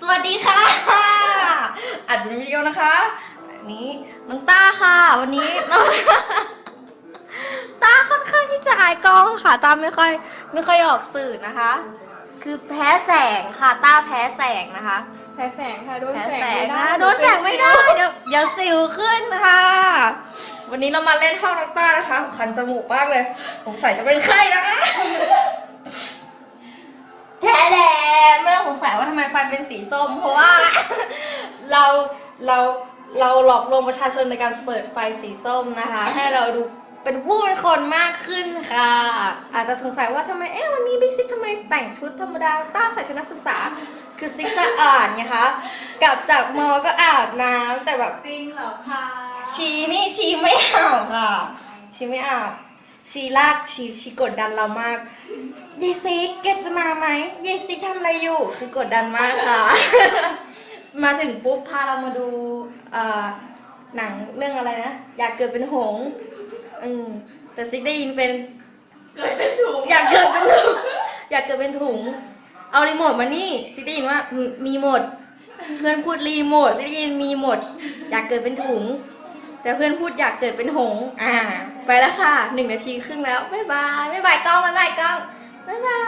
สวัสดีค่ะ อัดเป็นวิดีโอนะคะ อันนี้น้องต้าค่ะ วันนี้น้องต้าค่อนข้างที่จะอายกล้องค่ะต้าไม่ค่อยไม่ค่อยออกสื่อนะคะ คือแพ้แสงค่ะต้าแพ้แสงนะคะ แพ้แสงค่ะโดนแพ้แสแสงงไม่นะได้โดนแสงไม่ได้เดี๋ยวเดี๋ยวสิวขึ้นค่ะ วันนี้เรามาเล่นห้องน้องต้านะคะคันจมูกมากเลยสงสัยจะเป็นไข้นะคะ ไม่ต้องสงสัยว่าทำไมไฟเป็นสีส้ม เพราะว่า เราเราเราหลอกลวงประชาชนในการเปิดไฟสีส้มนะคะ ให้เราดูเป็นผู้เป็นคนมากขึ้นค่ะ อาจจะสงสัยว่าทำไมเอ๊ะวันนี้บิ๊กซิกทำไมแต่งชุดธรรมดาต้าใส่ชุดนักศึกษา คือซิกสะอาดไงคะกลับจากมอก็อาบน้ำแต่แบบจริงเหรอคะชีนี่ชีไม่อาบค่ะชีไม่อาบ ชีลากชีชีกดดันเรามากเยซิกแกจะมาไหมเยซิกทำอะไรอยู่ คือกดดันมากค่ะ มาถึงปุ๊บพาเรามาดูเอ่อหนังเรื่องอะไรนะ อยากเกิดเป็นหงส์อืมแต่ซิกได้ยินเป็น เกิดเป็นถุงอยากเกิดเป็นถุง อยากเกิดเป็นถุง เอารีโมทมานี่ซิได้ยินว่ามีมีหมด เพื่อนพูดรีโมทซิได้ยินมีหมด อยากเกิดเป็นถุง แต่เพื่อนพูดอยากเกิดเป็นหงอ่า ไปแล้วค่ะหนึ่งนาทีครึ่งแล้วบ๊ายบายบ๊ายบายกล้องบ๊ายบายกล้องบ๊ายบาย